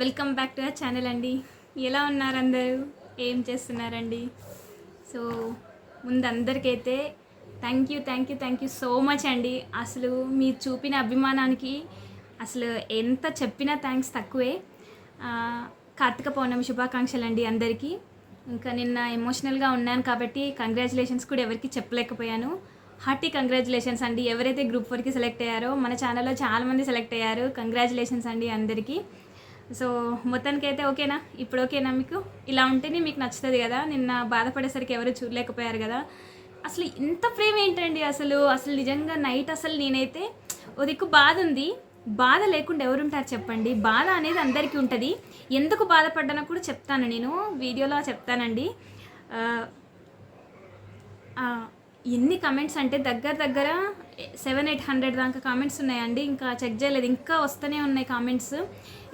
Welcome back to our channel అండి. ఎలా ఉన్నారు అందరూ ఏం చేస్తున్నారండి? సో ముందు అందరికైతే thank you thank you thank you so much అండి. అసలు మీరు చూపిన అభిమానానికి అసలు ఎంత చెప్పినా థ్యాంక్స్ తక్కువే. కార్తీక పౌర్ణమి శుభాకాంక్షలు అండి అందరికీ. ఇంకా నిన్న ఎమోషనల్గా ఉన్నాను కాబట్టి కంగ్రాచులేషన్స్ కూడా ఎవరికి చెప్పలేకపోయాను. హార్టీ కంగ్రాచులేషన్స్ అండి. ఎవరైతే గ్రూప్ ఫోర్కి సెలెక్ట్ అయ్యారో మన ఛానల్లో చాలామంది సెలెక్ట్ అయ్యారు. కంగ్రాచులేషన్స్ అండి అందరికీ. సో మొత్తానికి అయితే ఓకేనా? ఇప్పుడు ఓకేనా మీకు? ఇలా ఉంటేనే మీకు నచ్చుతుంది కదా? నిన్న బాధపడేసరికి ఎవరు చూడలేకపోయారు కదా? అసలు ఇంత ప్రేమ ఏంటండి అసలు? అసలు నిజంగా నైట్ అసలు నేనైతే ఓ దిక్కు బాధ ఉంది. బాధ లేకుండా ఎవరుంటారు చెప్పండి? బాధ అనేది అందరికీ ఉంటుంది. ఎందుకు బాధపడ్డానో కూడా చెప్తాను నేను. వీడియోలో చెప్తానండి. ఎన్ని కమెంట్స్ అంటే దగ్గర దగ్గర సెవెన్ ఎయిట్ హండ్రెడ్ దాకా కామెంట్స్ ఉన్నాయండి. ఇంకా చెక్ చేయలేదు. ఇంకా వస్తూనే ఉన్నాయి కామెంట్స్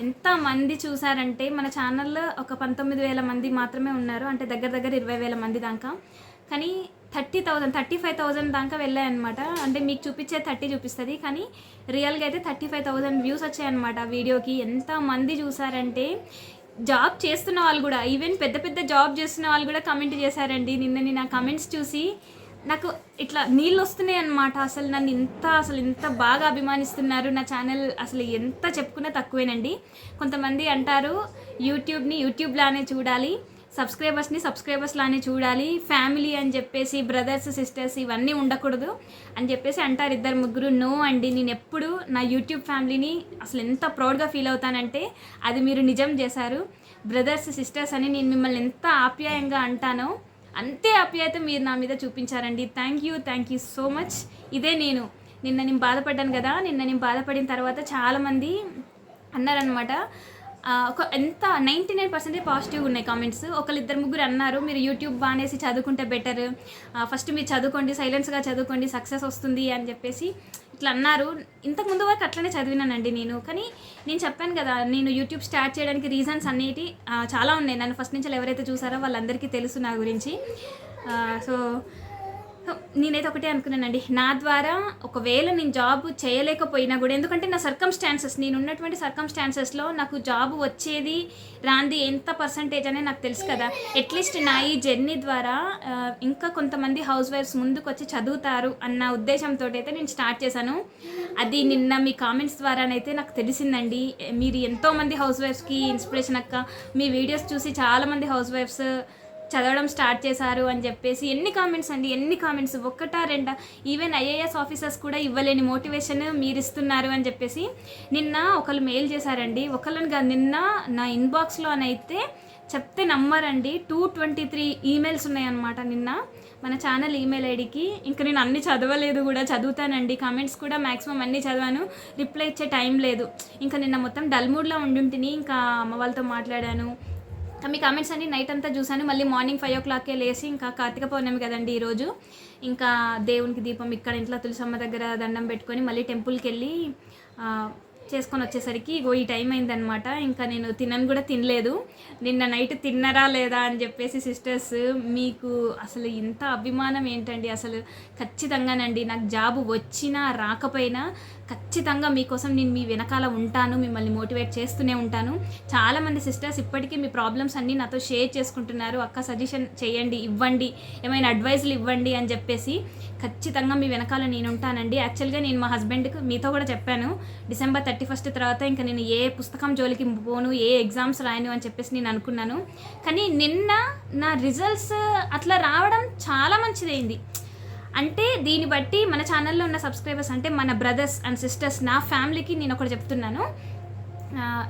ఎంతమంది చూసారంటే మన ఛానల్లో ఒక పంతొమ్మిది వేల మంది మాత్రమే ఉన్నారు. అంటే దగ్గర దగ్గర ఇరవై వేల మంది దాకా. కానీ thirty thousand thirty five thousand దాకా వెళ్ళాయన్నమాట. అంటే మీకు చూపించే థర్టీ చూపిస్తుంది. కానీ రియల్గా అయితే థర్టీ ఫైవ్ థౌజండ్ వ్యూస్ వచ్చాయన్నమాట వీడియోకి. ఎంతమంది చూసారంటే జాబ్ చేస్తున్న వాళ్ళు కూడా ఈవెన్ పెద్ద పెద్ద జాబ్ చేస్తున్న వాళ్ళు కూడా కమెంట్ చేశారండి. నిన్న నేను ఆ కమెంట్స్ చూసి నాకు ఇట్లా నీళ్ళు వస్తున్నాయి అనమాట అసలు నన్ను ఇంత అసలు ఇంత బాగా అభిమానిస్తున్నారు నా ఛానల్. అసలు ఎంత చెప్పుకున్నా తక్కువేనండి. కొంతమంది అంటారు యూట్యూబ్ని యూట్యూబ్ లానే చూడాలి సబ్స్క్రైబర్స్ని సబ్స్క్రైబర్స్ లానే చూడాలి ఫ్యామిలీ అని చెప్పేసి బ్రదర్స్ సిస్టర్స్ ఇవన్నీ ఉండకూడదు అని చెప్పేసి అంటారు ఇద్దరు ముగ్గురు. నో అండి నేను ఎప్పుడు నా యూట్యూబ్ ఫ్యామిలీని అసలు ఎంత ప్రౌడ్గా ఫీల్ అవుతానంటే అది మీరు నిజం చేశారు. బ్రదర్స్ సిస్టర్స్ అని నేను మిమ్మల్ని ఎంత ఆప్యాయంగా అంటానో అంతే ఆప్యాయత మీరు నా మీద చూపించారండి. Thank you thank you so much ఇదే నేను. నిన్న నేను బాధపడ్డాను కదా. నిన్న నేను బాధపడిన తర్వాత చాలామంది అన్నారనమాట ఒక ఎంత? నైంటీ నైన్ పర్సెంటేజ్ పాజిటివ్ ఉన్నాయి కామెంట్స్. ఒకళ్ళిద్దరు ముగ్గురు అన్నారు మీరు యూట్యూబ్ బానేసి చదువుకుంటే బెటర్. ఫస్ట్ మీరు చదువుకోండి సైలెన్స్గా చదువుకోండి సక్సెస్ వస్తుంది అని చెప్పేసి ఇట్లా అన్నారు. ఇంతకు ముందు వరకు అట్లనే చదివినానండి నేను. కానీ నేను చెప్పాను కదా నేను యూట్యూబ్ స్టార్ట్ చేయడానికి రీజన్స్ అన్నిటి చాలా ఉన్నాయి. నన్ను ఫస్ట్ నుంచి ఎవరైతే చూసారో వాళ్ళందరికీ తెలుసు నా గురించి. సో నేనైతే ఒకటే అనుకున్నానండి. నా ద్వారా ఒకవేళ నేను జాబ్ చేయలేకపోయినా కూడా ఎందుకంటే నా సర్కమ్స్టాన్సెస్ నేను ఉన్నటువంటి సర్కమ్స్టాన్సెస్లో నాకు జాబ్ వచ్చేది రాంది ఎంత పర్సంటేజ్ అనేది నాకు తెలుసు కదా. అట్లీస్ట్ నా ఈ జర్నీ ద్వారా ఇంకా కొంతమంది హౌస్ వైఫ్స్ ముందుకు వచ్చి చదువుతారు అన్న ఉద్దేశంతో అయితే నేను స్టార్ట్ చేశాను. అది నిన్న మీ కామెంట్స్ ద్వారానైతే నాకు తెలిసిందండి. మీరు ఎంతోమంది హౌస్ వైఫ్స్కి ఇన్స్పిరేషన్ అక్క. మీ వీడియోస్ చూసి చాలామంది హౌస్ వైఫ్స్ చదవడం స్టార్ట్ చేశారు అని చెప్పేసి ఎన్ని కామెంట్స్ అండి ఎన్ని కామెంట్స్ ఒక్కటా రెండా? ఈవెన్ ఐఏఎస్ ఆఫీసర్స్ కూడా ఇవ్వలేని మోటివేషన్ మీరు ఇస్తున్నారు అని చెప్పేసి నిన్న ఒకళ్ళు మెయిల్ చేశారండి. ఒకళ్ళని నిన్న నా ఇన్బాక్స్లోనైతే చెప్తే నమ్మరండి. టూ ట్వంటీ త్రీ ఈమెయిల్స్ ఉన్నాయన్నమాట నిన్న. మన ఛానల్ ఈమెయిల్ ఐడికి. ఇంకా నేను అన్ని చదవలేదు కూడా చదువుతానండి. కామెంట్స్ కూడా మ్యాక్సిమం అన్నీ చదివాను. రిప్లై ఇచ్చే టైం లేదు. ఇంకా నిన్న మొత్తం డల్ మూడ్లో ఉండుంటిని. ఇంకా అమ్మ వాళ్ళతో మాట్లాడాను. మీ కామెంట్స్ అన్ని నైట్ అంతా చూసాను మళ్ళీ మార్నింగ్ ఫైవ్ ఓ క్లాక్కే లేసి ఇంకా కార్తీక పౌర్ణమి కదండి ఈరోజు ఇంకా దేవునికి దీపం ఇక్కడ ఇంట్లో తులసమ్మ దగ్గర దండం పెట్టుకొని మళ్ళీ టెంపుల్కి వెళ్ళి చేసుకొని వచ్చేసరికి ఇగో ఈ టైం అయిందనమాట ఇంకా నేను తినను కూడా తినలేదు. నిన్న నైట్ తిన్నరా లేదా అని చెప్పేసి సిస్టర్స్ మీకు అసలు ఇంత అభిమానం ఏంటండి? అసలు ఖచ్చితంగానండి నాకు జాబ్ వచ్చినా రాకపోయినా ఖచ్చితంగా మీకోసం నేను మీ వెనకాల ఉంటాను మిమ్మల్ని మోటివేట్ చేస్తూనే ఉంటాను. చాలామంది సిస్టర్స్ ఇప్పటికీ మీ ప్రాబ్లమ్స్ అన్నీ నాతో షేర్ చేసుకుంటున్నారు. అక్క సజెషన్ చేయండి ఇవ్వండి ఏమైనా అడ్వైస్లు ఇవ్వండి అని చెప్పేసి ఖచ్చితంగా మీ వెనకాల నేను ఉంటానండి. యాక్చువల్గా నేను మా హస్బెండ్కి మీతో కూడా చెప్పాను డిసెంబర్ థర్టీ ఫస్ట్ తర్వాత ఇంకా నేను ఏ పుస్తకం జోలికి పోను ఏ ఎగ్జామ్స్ రాయను అని చెప్పేసి నేను అనుకున్నాను. కానీ నిన్న నా రిజల్ట్స్ అట్లా రావడం చాలా మంచిదైంది. అంటే దీన్ని బట్టి మన ఛానల్లో ఉన్న సబ్స్క్రైబర్స్ అంటే మన బ్రదర్స్ అండ్ సిస్టర్స్ నా ఫ్యామిలీకి నేను ఒకటి చెప్తున్నాను.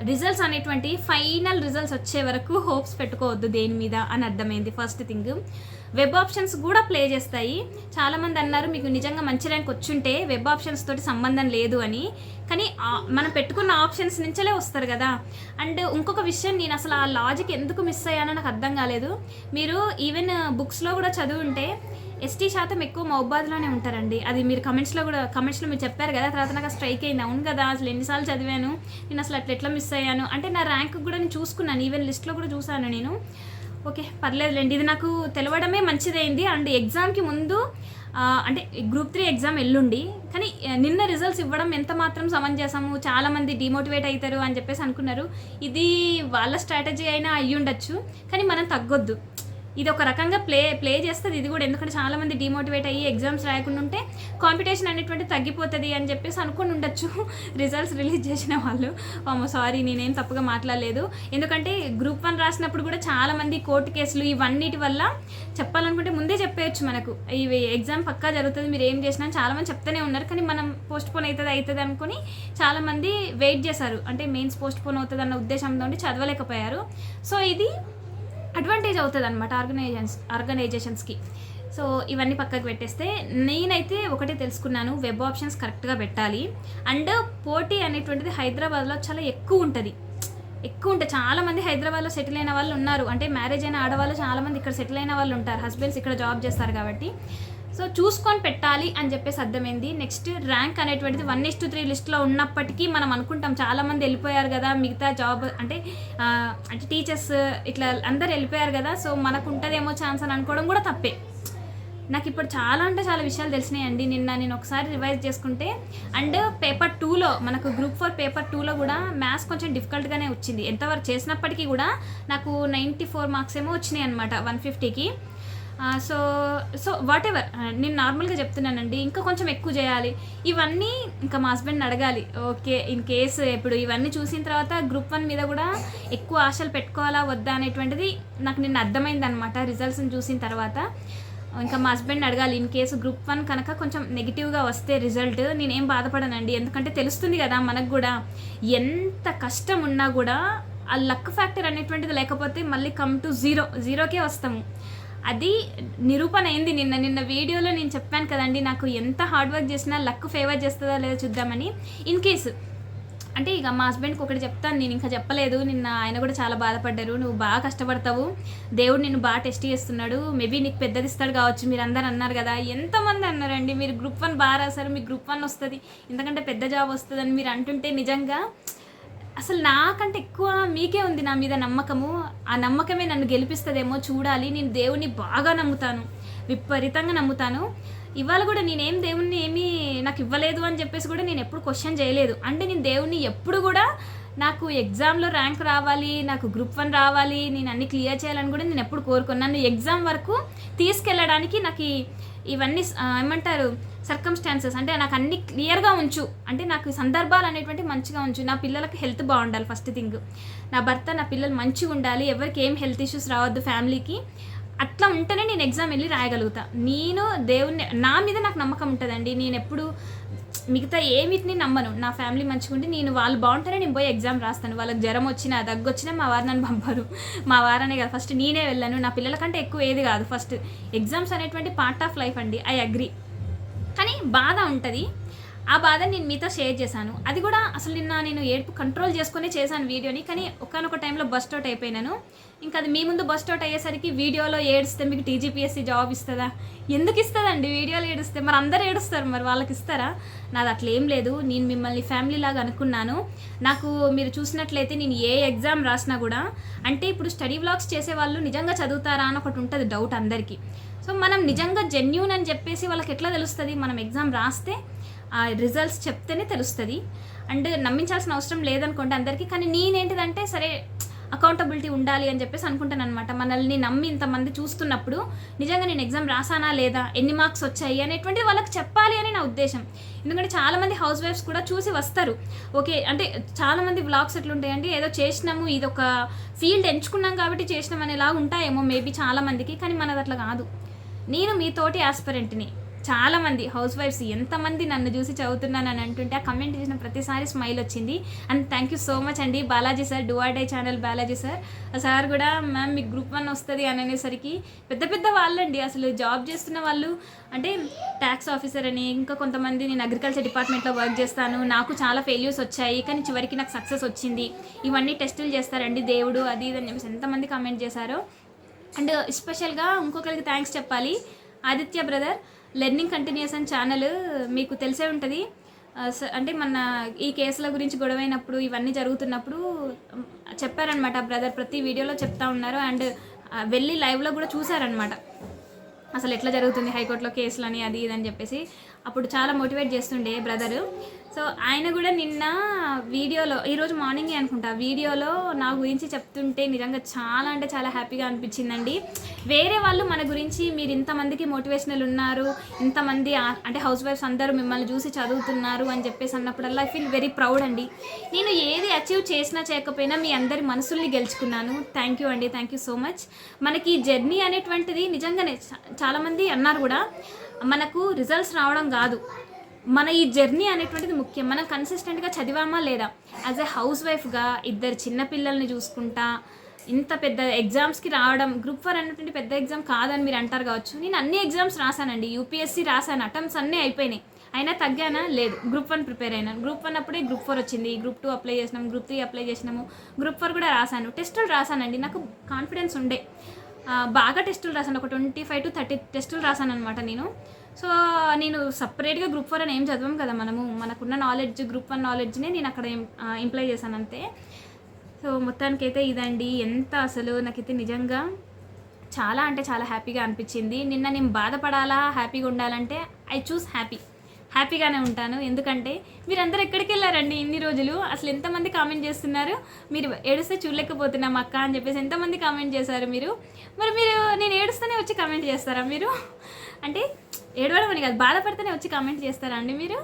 రిజల్ట్స్ అనేటువంటి ఫైనల్ రిజల్ట్స్ వచ్చే వరకు హోప్స్ పెట్టుకోవద్దు దేని మీద అని అర్థమైంది ఫస్ట్ థింగ్ వెబ్ ఆప్షన్స్ కూడా ప్లే చేస్తాయి. చాలామంది అన్నారు మీకు నిజంగా మంచి ర్యాంక్ వచ్చుంటే వెబ్ ఆప్షన్స్ తోటి సంబంధం లేదు అని. కానీ మనం పెట్టుకున్న ఆప్షన్స్ నుంచలే వస్తారు కదా. అండ్ ఇంకొక విషయం నేను అసలు ఆ లాజిక్ ఎందుకు మిస్ అయ్యానో నాకు అర్థం కాలేదు. మీరు ఈవెన్ బుక్స్లో కూడా చదువుంటే ఎస్టీ శాతం ఎక్కువ మౌబాద్లోనే ఉంటారండి. అది మీరు కమెంట్స్లో కూడా కమెంట్స్లో మీరు చెప్పారు కదా తర్వాత నాకు స్ట్రైక్ అయింది. అవును కదా అసలు ఎన్నిసార్లు చదివాను నేను అసలు అట్లా ఎట్లా మిస్ అయ్యాను? అంటే నా ర్యాంక్ కూడా నేను చూసుకున్నాను ఈవెన్ లిస్ట్లో కూడా చూసాను నేను. ఓకే పర్లేదులేండి. ఇది నాకు తెలవడమే మంచిదైంది అండ్ ఎగ్జామ్కి ముందు అంటే గ్రూప్ త్రీ ఎగ్జామ్ ఎల్లుండి. కానీ నిన్న రిజల్ట్స్ ఇవ్వడం ఎంత మాత్రం సమంజసము చాలామంది డిమోటివేట్ అవుతారు అని చెప్పేసి అనుకున్నారు. ఇది వాళ్ళ స్ట్రాటజీ అయినా అయ్యి ఉండొచ్చు కానీ మనం తగ్గొద్దు. ఇది ఒక రకంగా ప్లే ప్లే చేస్తుంది. ఇది కూడా ఎందుకంటే చాలామంది డిమోటివేట్ అయ్యి ఎగ్జామ్స్ రాయకుండా ఉంటే కాంపిటీషన్ అనేటువంటి తగ్గిపోతుంది అని చెప్పేసి అనుకుని ఉండొచ్చు. రిజల్ట్స్ రిలీజ్ చేసిన వాళ్ళు. అమ్మో సారీ నేనేం తప్పుగా మాట్లాడలేదు. ఎందుకంటే గ్రూప్ వన్ రాసినప్పుడు కూడా చాలామంది కోర్టు కేసులు ఇవన్నిటి వల్ల చెప్పాలనుకుంటే ముందే చెప్పేయచ్చు మనకు. ఇవి ఎగ్జామ్ పక్కా జరుగుతుంది మీరు ఏం చేసినా చాలామంది చెప్తూనే ఉన్నారు. కానీ మనం పోస్ట్ పోన్ అవుతుంది అవుతుంది అనుకుని చాలామంది వెయిట్ చేశారు. అంటే మెయిన్స్ పోస్ట్ పోన్ అవుతుంది అన్న ఉద్దేశంతో చదవలేకపోయారు. సో ఇది అడ్వాంటేజ్ అవుతుంది అనమాట ఆర్గనైజేషన్స్ ఆర్గనైజేషన్స్కి సో ఇవన్నీ పక్కకు పెట్టేస్తే నేనైతే ఒకటే తెలుసుకున్నాను వెబ్ ఆప్షన్స్ కరెక్ట్గా పెట్టాలి. అండ్ పోటీ అనేటువంటిది హైదరాబాద్లో చాలా ఎక్కువ ఉంటుంది. ఎక్కువ ఉంటుంది చాలామంది హైదరాబాద్లో సెటిల్ అయిన వాళ్ళు ఉన్నారు. అంటే మ్యారేజ్ అయిన ఆడవాళ్ళు చాలామంది ఇక్కడ సెటిల్ అయిన వాళ్ళు ఉంటారు. హస్బెండ్స్ ఇక్కడ జాబ్ చేస్తారు కాబట్టి. సో చూసుకొని పెట్టాలి అని చెప్పేసి అర్థమైంది. నెక్స్ట్ ర్యాంక్ అనేటువంటిది వన్ ఇస్ టు త్రీ లిస్ట్లో ఉన్నప్పటికీ మనం అనుకుంటాం చాలామంది వెళ్ళిపోయారు కదా మిగతా జాబ్ అంటే అంటే టీచర్స్ ఇట్లా అందరు వెళ్ళిపోయారు కదా సో మనకు ఉంటుందేమో ఛాన్స్ అని అనుకోవడం కూడా తప్పే. నాకు ఇప్పుడు చాలా అంటే చాలా విషయాలు తెలిసినాయండి. నిన్న నేను ఒకసారి రివైజ్ చేసుకుంటే అండ్ పేపర్ టూలో మనకు గ్రూప్ ఫోర్ పేపర్ టూలో కూడా మ్యాథ్స్ కొంచెం డిఫికల్ట్గానే వచ్చింది. ఎంతవరకు చేసినప్పటికీ కూడా నాకు నైంటీ ఫోర్ మార్క్స్ ఏమో వచ్చినాయి అనమాట వన్ ఫిఫ్టీకి. సో సో వాట్ ఎవర్ నేను నార్మల్గా చెప్తున్నానండి. ఇంకా కొంచెం ఎక్కువ చేయాలి. ఇవన్నీ ఇంకా మా హస్బెండ్ అడగాలి. ఓకే ఇన్ కేసు ఇప్పుడు ఇవన్నీ చూసిన తర్వాత గ్రూప్ వన్ మీద కూడా ఎక్కువ ఆశలు పెట్టుకోవాలా వద్దా అనేటువంటిది నాకు నిన్న అర్థమైంది అనమాట రిజల్ట్స్ని చూసిన తర్వాత. ఇంకా మా హస్బెండ్ అడగాలి. ఇన్ కేసు గ్రూప్ వన్ కనుక కొంచెం నెగిటివ్గా వస్తే రిజల్ట్ నేనేం బాధపడనండి. ఎందుకంటే తెలుస్తుంది కదా మనకు కూడా. ఎంత కష్టం ఉన్నా కూడా ఆ లక్ ఫ్యాక్టర్ అనేటువంటిది లేకపోతే మళ్ళీ కమ్ టు జీరో జీరోకే వస్తాము. అది నిరూపణ అయింది. నిన్న నిన్న వీడియోలో నేను చెప్పాను కదండి నాకు ఎంత హార్డ్ వర్క్ చేసినా లక్ ఫేవర్ చేస్తుందా లేదో చూద్దామని. ఇన్ కేసు అంటే ఇక మా హస్బెండ్కి ఒకటి చెప్తాను నేను ఇంకా చెప్పలేదు. నిన్న ఆయన కూడా చాలా బాధపడ్డారు. నువ్వు బాగా కష్టపడతావు. దేవుడు నిన్ను బాగా టెస్ట్ చేస్తున్నాడు. మేబీ నీకు పెద్దది ఇస్తాడు కావచ్చు. మీరు అందరు అన్నారు కదా. ఎంతమంది అన్నారండి మీరు గ్రూప్ వన్ బాగా రాశారు మీకు గ్రూప్ వన్ వస్తుంది. ఎందుకంటే పెద్ద జాబ్ వస్తుందని మీరు అంటుంటే నిజంగా అసలు నాకంటే ఎక్కువ మీకే ఉంది నా మీద నమ్మకము. ఆ నమ్మకమే నన్ను గెలిపిస్తుందేమో చూడాలి. నేను దేవుణ్ణి బాగా నమ్ముతాను. విపరీతంగా నమ్ముతాను. ఇవాళ కూడా నేనేం దేవుణ్ణి ఏమీ నాకు ఇవ్వలేదు అని చెప్పేసి కూడా నేను ఎప్పుడు క్వశ్చన్ చేయలేదు. అంటే నేను దేవుణ్ణి ఎప్పుడు కూడా నాకు ఎగ్జామ్లో ర్యాంక్ రావాలి నాకు గ్రూప్ వన్ రావాలి నేను అన్ని క్లియర్ చేయాలని కూడా నేను ఎప్పుడు కోరుకున్నాను ఎగ్జామ్ వరకు తీసుకెళ్ళడానికి నాకు ఇవన్నీ ఏమంటారు సర్కమ్స్టాన్సెస్ అంటే నాకు అన్ని క్లియర్గా ఉంచు. అంటే నాకు సందర్భాలు అనేటువంటి మంచిగా ఉంచు. నా పిల్లలకు హెల్త్ బాగుండాలి ఫస్ట్ థింగ్ నా భర్త నా పిల్లలు మంచిగా ఉండాలి. ఎవరికి ఏం హెల్త్ ఇష్యూస్ రావద్దు ఫ్యామిలీకి అట్లా ఉంటేనే నేను ఎగ్జామ్ వెళ్ళి రాయగలుగుతా. నేను దేవుణ్ణి నా మీద నాకు నమ్మకం ఉంటుందండి. నేను ఎప్పుడు మిగతా ఏమిటిని నమ్మను. నా ఫ్యామిలీ మంచిగా ఉంటే నేను వాళ్ళు బాగుంటేనే నేను పోయి ఎగ్జామ్ రాస్తాను. వాళ్ళకి జ్వరం వచ్చినా దగ్గు వచ్చినా మా వారు నన్ను పంపరు. మా వారనే కాదు. ఫస్ట్ నేనే వెళ్ళాను. నా పిల్లల కంటే ఎక్కువ ఏది కాదు. ఫస్ట్ ఎగ్జామ్స్ అనేటువంటి పార్ట్ ఆఫ్ లైఫ్ అండి. I agree. కానీ బాధ ఉంటుంది. ఆ బాధ నేను మీతో షేర్ చేశాను. అది కూడా అసలు నిన్న నేను ఏడుపు కంట్రోల్ చేసుకునే చేశాను వీడియోని. కానీ ఒకనొక టైంలో బస్ట్ అవుట్ అయిపోయినాను. ఇంకా అది మీ ముందు బస్ట్ అవుట్ అయ్యేసరికి వీడియోలో ఏడిస్తే మీకు టీజీపీఎస్సీ జాబ్ ఇస్తుందా? ఎందుకు ఇస్తుందండి వీడియోలో ఏడిస్తే? మరి అందరు ఏడుస్తారు మరి వాళ్ళకి ఇస్తారా? నాది అట్లా ఏం లేదు. నేను మిమ్మల్ని ఫ్యామిలీ లాగా అనుకున్నాను. నాకు మీరు చూసినట్లయితే నేను ఏ ఎగ్జామ్ రాసినా కూడా అంటే ఇప్పుడు స్టడీ వ్లాగ్స్ చేసే వాళ్ళు నిజంగా చదువుతారా అని ఒకటి ఉంటుంది డౌట్ అందరికీ. సో మనం నిజంగా జెన్యూన్ అని చెప్పేసి వాళ్ళకి ఎట్లా తెలుస్తుంది? మనం ఎగ్జామ్ రాస్తే ఆ రిజల్ట్స్ చెప్తేనే తెలుస్తుంది. అండ్ నమ్మించాల్సిన అవసరం లేదనుకోండి అందరికీ. కానీ నేనేంటిదంటే సరే అకౌంటబిలిటీ ఉండాలి అని చెప్పేసి అనుకుంటాను అనమాట మనల్ని నమ్మి ఇంతమంది చూస్తున్నప్పుడు నిజంగా నేను ఎగ్జామ్ రాసానా లేదా ఎన్ని మార్క్స్ వచ్చాయి అనేటువంటిది వాళ్ళకి చెప్పాలి అని నా ఉద్దేశం. ఎందుకంటే చాలామంది హౌస్ వైఫ్స్ కూడా చూసి వస్తారు. ఓకే అంటే చాలామంది బ్లాగ్స్ ఎట్లుంటాయండి? ఏదో చేసినాము ఇది ఒక ఫీల్డ్ ఎంచుకున్నాం కాబట్టి చేసినాం అనేలా ఉంటాయేమో మేబీ చాలామందికి కానీ మనది అట్లా కాదు. నేను మీతోటి ఆస్పరెంట్ని చాలామంది హౌస్ వైఫ్స్ ఎంతమంది నన్ను చూసి చదువుతున్నాను అని అంటుంటే ఆ కమెంట్ చేసిన ప్రతిసారి స్మైల్ వచ్చింది. And thank you so much అండి. బాలాజీ సార్ డై ఛానల్ బాలాజీ సార్ ఆ సార్ కూడా మ్యామ్ మీకు గ్రూప్ వన్ వస్తుంది అని అనేసరికి పెద్ద పెద్ద వాళ్ళండి. అసలు జాబ్ చేస్తున్న వాళ్ళు అంటే ట్యాక్స్ ఆఫీసర్ అని ఇంకా కొంతమంది నేను అగ్రికల్చర్ డిపార్ట్మెంట్లో వర్క్ చేస్తాను. నాకు చాలా ఫెయిల్యూర్స్ వచ్చాయి కానీ చివరికి నాకు సక్సెస్ వచ్చింది. ఇవన్నీ టెస్టులు చేస్తారండి దేవుడు అది ఇది అని చెప్పేసి ఎంతమంది కామెంట్ చేశారో. అండ్ స్పెషల్గా ఇంకొకరికి థ్యాంక్స్ చెప్పాలి. ఆదిత్య బ్రదర్ లెర్నింగ్ కంటిన్యూస్ అని ఛానల్ మీకు తెలిసే ఉంటుంది. అంటే మన ఈ కేసుల గురించి గొడవైనప్పుడు ఇవన్నీ జరుగుతున్నప్పుడు చెప్పారనమాట బ్రదర్ ప్రతి వీడియోలో చెప్తా ఉన్నారు. అండ్ వెళ్ళి లైవ్లో కూడా చూసారనమాట అసలు ఎట్లా జరుగుతుంది హైకోర్టులో కేసులు అని అది ఇది అని చెప్పేసి. అప్పుడు చాలా మోటివేట్ చేస్తుండే బ్రదరు. సో ఆయన కూడా నిన్న వీడియోలో ఈరోజు మార్నింగే అనుకుంటా వీడియోలో నా గురించి చెప్తుంటే నిజంగా చాలా అంటే చాలా హ్యాపీగా అనిపించిందండి. వేరే వాళ్ళు మన గురించి మీరు ఇంతమందికి మోటివేషనల్ ఉన్నారు ఇంతమంది అంటే హౌస్ వైఫ్స్ అందరూ మిమ్మల్ని చూసి చదువుతున్నారు అని చెప్పేసి అన్నప్పుడల్లా ఐ ఫీల్ వెరీ ప్రౌడ్ అండి. నేను ఏది అచీవ్ చేసినా చేయకపోయినా మీ అందరి మనసుల్ని గెలుచుకున్నాను. థ్యాంక్ యూ అండి థ్యాంక్ యూ సో మచ్. మనకి జర్నీ అనేటువంటిది నిజంగానే చాలామంది అన్నారు కూడా. మనకు రిజల్ట్స్ రావడం కాదు. మన ఈ జర్నీ అనేటువంటిది ముఖ్యం. మనం కన్సిస్టెంట్గా చదివామా లేదా? యాజ్ ఎ హౌస్ వైఫ్గా ఇద్దరు చిన్నపిల్లల్ని చూసుకుంటా ఇంత పెద్ద ఎగ్జామ్స్కి రావడం గ్రూప్ ఫోర్ అనేటువంటి పెద్ద ఎగ్జామ్ కాదని మీరు అంటారు కావచ్చు. నేను అన్ని ఎగ్జామ్స్ రాశానండి. యూపీఎస్సీ రాశాను. అటెంప్ట్స్ అన్నీ అయిపోయినాయి. అయినా తగ్గానా? లేదు. గ్రూప్ వన్ ప్రిపేర్ అయినాను గ్రూప్ వన్ అప్పుడే గ్రూప్ ఫోర్ వచ్చింది. గ్రూప్ టూ అప్లై చేసినాము. గ్రూప్ త్రీ అప్లై చేసినాము. గ్రూప్ ఫోర్ కూడా రాశాను. టెస్టులు రాశానండి. నాకు కాన్ఫిడెన్స్ ఉండే. బాగా టెస్టులు రాశాను. ఒక ట్వంటీ ఫైవ్ టు థర్టీ టెస్టులు రాశాను అనమాట నేను. సో నేను సపరేట్గా గ్రూప్ ఫోర్ అని ఏం చదవం కదా మనము. మనకున్న నాలెడ్జ్ గ్రూప్ వన్ నాలెడ్జ్నే నేను అక్కడ ఇంప్లై చేశాను అంతే. సో మొత్తానికైతే ఇదండి. ఎంత అసలు నాకైతే నిజంగా చాలా అంటే చాలా హ్యాపీగా అనిపించింది. నిన్న నేను బాధపడాలా హ్యాపీగా ఉండాలంటే ఐ చూస్ హ్యాపీ. హ్యాపీగానే ఉంటాను. ఎందుకంటే మీరందరూ ఎక్కడికి వెళ్ళారండి ఇన్ని రోజులు? అసలు ఎంతమంది కామెంట్ చేస్తున్నారు? మీరు ఏడుస్తే చూడలేకపోతున్నాం అక్క అని చెప్పేసి ఎంతమంది కామెంట్ చేశారు మీరు? మరి మీరు నేను ఏడుస్తూనే వచ్చి కామెంట్ చేస్తారా మీరు? అంటే ఏడవడం అని కాదు బాధపడితేనే వచ్చి కామెంట్ చేస్తారా అండి మీరు?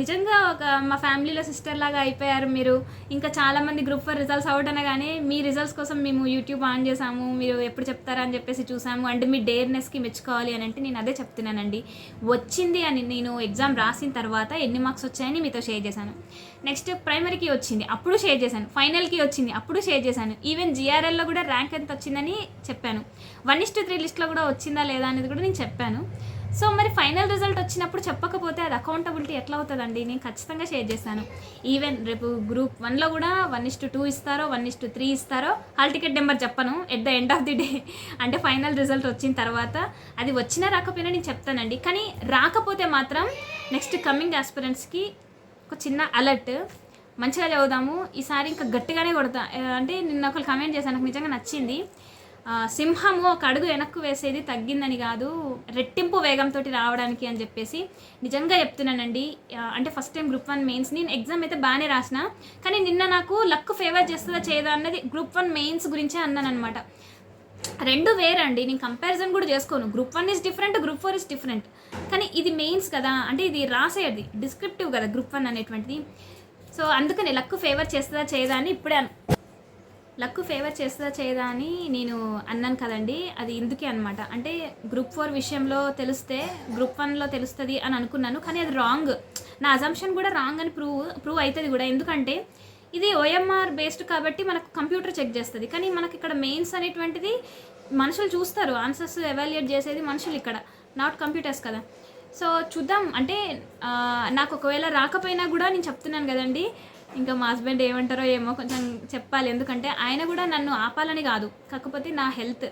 నిజంగా ఒక మా ఫ్యామిలీలో సిస్టర్ లాగా అయిపోయారు మీరు. ఇంకా చాలామంది గ్రూప్ ఫర్ రిజల్ట్స్ అవుట్ అనగానే మీ రిజల్ట్స్ కోసం మేము యూట్యూబ్ ఆన్ చేసాము మీరు ఎప్పుడు చెప్తారా అని చెప్పేసి చూసాము అండ్ మీ డేర్నెస్కి మెచ్చుకోవాలి అని అంటే నేను అదే చెప్తున్నానండి. వచ్చింది అని నేను ఎగ్జామ్ రాసిన తర్వాత ఎన్ని మార్క్స్ వచ్చాయని మీతో షేర్ చేశాను. నెక్స్ట్ ప్రైమరీకి వచ్చింది అప్పుడు షేర్ చేశాను. ఫైనల్కి వచ్చింది అప్పుడు షేర్ చేశాను. ఈవెన్ జిఆర్ఎల్లో కూడా ర్యాంక్ ఎంత వచ్చిందని చెప్పాను. వన్ ఇస్ టు త్రీ లిస్ట్లో కూడా వచ్చిందా లేదా అనేది కూడా నేను చెప్పాను. సో మరి ఫైనల్ రిజల్ట్ వచ్చినప్పుడు చెప్పకపోతే అది అకౌంటబిలిటీ ఎట్లా అవుతుందండి? నేను ఖచ్చితంగా షేర్ చేశాను ఈవెన్ రేపు గ్రూప్ వన్లో కూడా వన్ ఇస్ టు టూ ఇస్తారో వన్ ఇస్ టు త్రీ ఇస్తారో హాల్ టికెట్ నెంబర్ చెప్పను at the end of the day అంటే ఫైనల్ రిజల్ట్ వచ్చిన తర్వాత అది వచ్చినా రాకపోయినా నేను చెప్తానండి. కానీ రాకపోతే మాత్రం నెక్స్ట్ కమింగ్ ఆస్పిరెంట్స్కి ఒక చిన్న అలర్ట్ మంచిగా చదువుదాము. ఈసారి ఇంకా గట్టిగానే కొడతా. అంటే నిన్న ఒకరు కమెంట్ చేశాను నాకు నిజంగా నచ్చింది. సింహము ఒక అడుగు వెనక్కు వేసేది తగ్గిందని కాదు రెట్టింపు వేగంతో రావడానికి అని చెప్పేసి నిజంగా చెప్తున్నానండి. అంటే first time group one mains నేను ఎగ్జామ్ అయితే బాగానే రాసిన కానీ నిన్న నాకు లక్ ఫేవర్ చేస్తుందా చేయదా అన్నది గ్రూప్ వన్ మెయిన్స్ గురించే అన్నాను అనమాట రెండు వేరండి నేను కంపారిజన్ కూడా చేసుకోను. Group one is different group four is different కానీ ఇది మెయిన్స్ కదా అంటే ఇది రాసేది డిస్క్రిప్టివ్ కదా గ్రూప్ వన్ అనేటువంటిది. సో అందుకని లక్ ఫేవర్ చేస్తుందా చేయదా అని ఇప్పుడే లక్ ఫేవర్ చేస్తుందా చేయదా అని నేను అన్నాను కదండి. అది ఇందుకే అనమాట అంటే గ్రూప్ ఫోర్ విషయంలో తెలిస్తే గ్రూప్ వన్లో తెలుస్తుంది అని అనుకున్నాను కానీ అది రాంగ్ నా అజంప్షన్ కూడా రాంగ్ అని ప్రూవ్ ప్రూవ్ అవుతుంది కూడా. ఎందుకంటే ఇది ఓఎంఆర్ బేస్డ్ కాబట్టి మనకు కంప్యూటర్ చెక్ చేస్తుంది. కానీ మనకి ఇక్కడ మెయిన్స్ అనేటువంటిది మనుషులు చూస్తారు. ఆన్సర్స్ ఎవాల్యుయేట్ చేసేది మనుషులు ఇక్కడ నాట్ కంప్యూటర్స్ కదా. సో చూద్దాం. అంటే నాకు ఒకవేళ రాకపోయినా కూడా నేను చెప్తున్నాను కదండి. ఇంకా మా హస్బెండ్ ఏమంటారో ఏమో కొంచెం చెప్పాలి. ఎందుకంటే ఆయన కూడా నన్ను ఆపాలని కాదు. కాకపోతే నా హెల్త్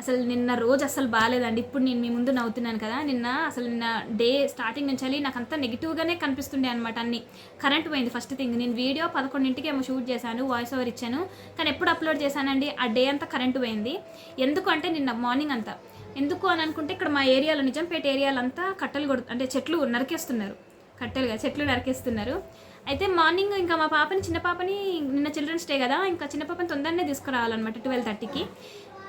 అసలు నిన్న రోజు అసలు బాగాలేదండి ఇప్పుడు నేను మీ ముందు నవ్వుతున్నాను కదా. నిన్న అసలు నిన్న డే స్టార్టింగ్ నుంచి వెళ్ళి నాకు అంతా నెగిటివ్గానే కనిపిస్తుండే అనమాట అన్ని. కరెంట్ పోయింది ఫస్ట్ థింగ్ నేను వీడియో పదకొండింటికి ఏమో షూట్ చేశాను వాయిస్ ఓవర్ ఇచ్చాను. కానీ ఎప్పుడు అప్లోడ్ చేశానండి? ఆ డే అంతా కరెంట్ పోయింది. ఎందుకు అంటే నిన్న మార్నింగ్ అంతా. ఎందుకు అని అనుకుంటే ఇక్కడ మా ఏరియాలో నిజంపేట ఏరియాలో అంతా కట్టెలు కొడు అంటే చెట్లు నరికేస్తున్నారు. కట్టెలుగా చెట్లు నరికేస్తున్నారు. అయితే మార్నింగ్ ఇంకా మా పాపని చిన్న పాపని నిన్న చిల్డ్రన్స్ డే కదా ఇంకా చిన్న పాపని తొందరనే తీసుకురావాలన్నమాట ట్వెల్వ్ థర్టీకి.